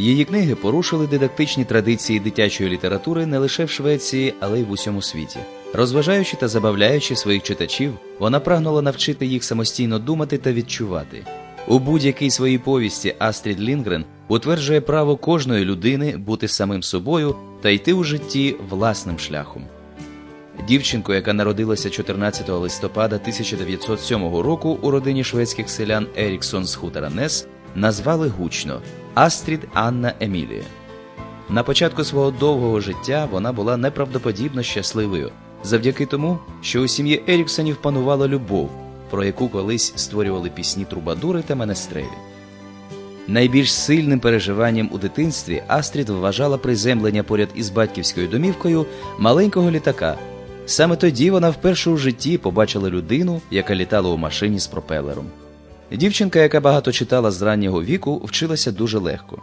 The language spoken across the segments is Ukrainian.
Її книги порушили дидактичні традиції дитячої літератури не лише в Швеції, але й в усьому світі. Розважаючи та забавляючи своїх читачів, вона прагнула навчити їх самостійно думати та відчувати. У будь-якій своїй повісті Астрід Лінгрен утверджує право кожної людини бути самим собою та йти у житті власним шляхом. Дівчинку, яка народилася 14 листопада 1907 року у родині шведських селян Еріксон з хутора Нес, назвали гучно Астрід Анна Емілія. На початку свого довгого життя вона була неправдоподібно щасливою, завдяки тому, що у сім'ї Еріксонів панувала любов, про яку колись створювали пісні трубадури та менестрелі. Найбільш сильним переживанням у дитинстві Астрід вважала приземлення поряд із батьківською домівкою маленького літака. Саме тоді вона вперше у житті побачила людину, яка літала у машині з пропелером. Дівчинка, яка багато читала з раннього віку, вчилася дуже легко.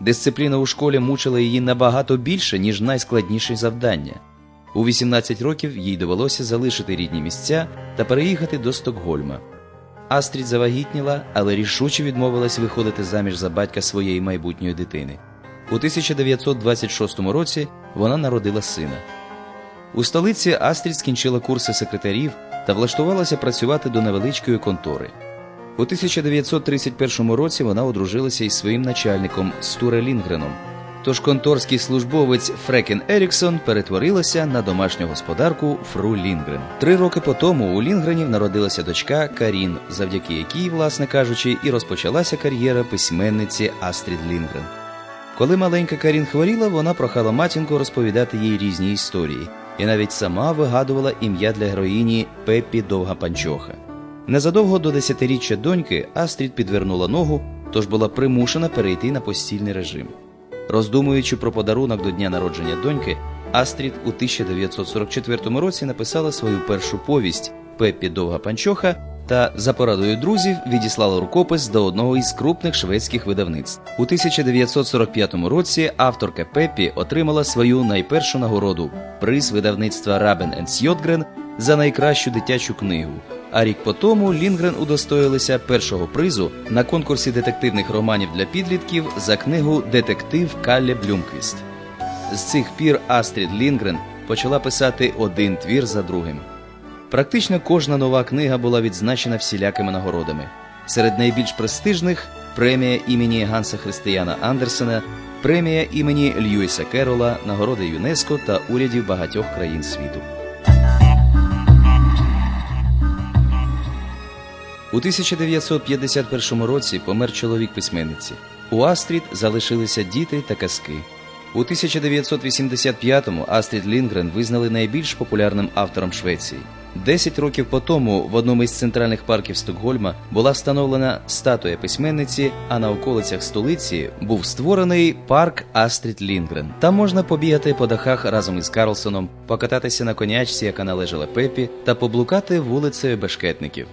Дисципліна у школі мучила її набагато більше, ніж найскладніші завдання. У 18 років їй довелося залишити рідні місця та переїхати до Стокгольма. Астрід завагітніла, але рішуче відмовилась виходити заміж за батька своєї майбутньої дитини. У 1926 році вона народила сина. У столиці Астрід скінчила курси секретарів та влаштувалася працювати до невеличкої контори. У 1931 році вона одружилася із своїм начальником Стуре Лінгреном. Тож конторський службовець Фрекен Еріксон перетворилася на домашню господарку Фру Лінгрен. Три роки по тому у Лінгренів народилася дочка Карін, завдяки якій, власне кажучи, і розпочалася кар'єра письменниці Астрід Лінгрен. Коли маленька Карін хворіла, вона прохала матінку розповідати їй різні історії, і навіть сама вигадувала ім'я для героїні Пеппі Довга Панчоха. Незадовго до десятиріччя доньки Астрід підвернула ногу, тож була примушена перейти на постільний режим. Роздумуючи про подарунок до дня народження доньки, Астрід у 1944 році написала свою першу повість Пеппі Довга Панчоха та за порадою друзів відіслала рукопис до одного із крупних шведських видавництв. У 1945 році авторка Пеппі отримала свою найпершу нагороду приз видавництва Рабен Сьотгрен за найкращу дитячу книгу. А рік по тому Лінгрен удостоїлися першого призу на конкурсі детективних романів для підлітків за книгу Детектив Калле Блюмквіст. З цих пір Астрід Лінгрен почала писати один твір за другим. Практично кожна нова книга була відзначена всілякими нагородами. Серед найбільш престижних премія імені Ганса Християна Андерсена, премія імені Льюіса Керола, нагороди ЮНЕСКО та урядів багатьох країн світу. У 1951 році помер чоловік письменниці. У Астрід залишилися діти та казки. У 1985-му Астрід Лінгрен визнали найбільш популярним автором Швеції. Десять років по тому в одному із центральних парків Стокгольма була встановлена статуя письменниці, а на околицях столиці був створений парк Астрід Лінгрен. Там можна побігати по дахах разом із Карлсоном, покататися на конячці, яка належала Пепі, та поблукати вулицею бешкетників.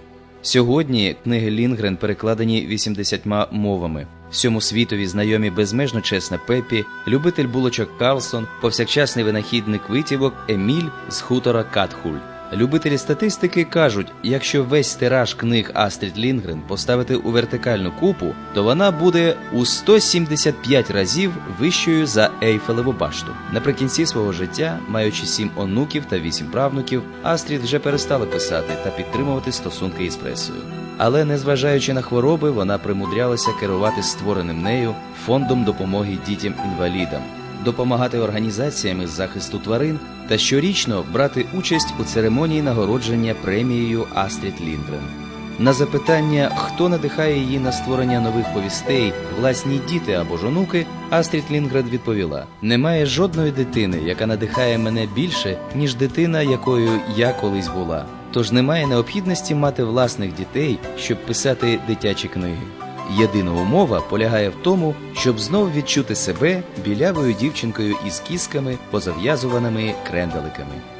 Сьогодні книги Лінгрен перекладені 80 мовами. Всьому світові знайомі безмежно чесна Пепі, любитель булочок Карлсон, повсякчасний винахідник витівок Еміль з хутора Катхуль. Любителі статистики кажуть, якщо весь тираж книг Астрід Лінгрен поставити у вертикальну купу, то вона буде у 175 разів вищою за Ейфелеву башту. Наприкінці свого життя, маючи сім онуків та вісім правнуків, Астрід вже перестала писати та підтримувати стосунки із пресою. Але незважаючи на хвороби, вона примудрялася керувати створеним нею фондом допомоги дітям-інвалідам, допомагати організаціям із захисту тварин та щорічно брати участь у церемонії нагородження премією Астрід Лінгрен. На запитання, хто надихає її на створення нових повістей, власні діти або ж онуки, Астрід Лінгрен відповіла: немає жодної дитини, яка надихає мене більше, ніж дитина, якою я колись була. Тож немає необхідності мати власних дітей, щоб писати дитячі книги. Єдина умова полягає в тому, щоб знов відчути себе білявою дівчинкою із кісками, позав'язуваними кренделиками.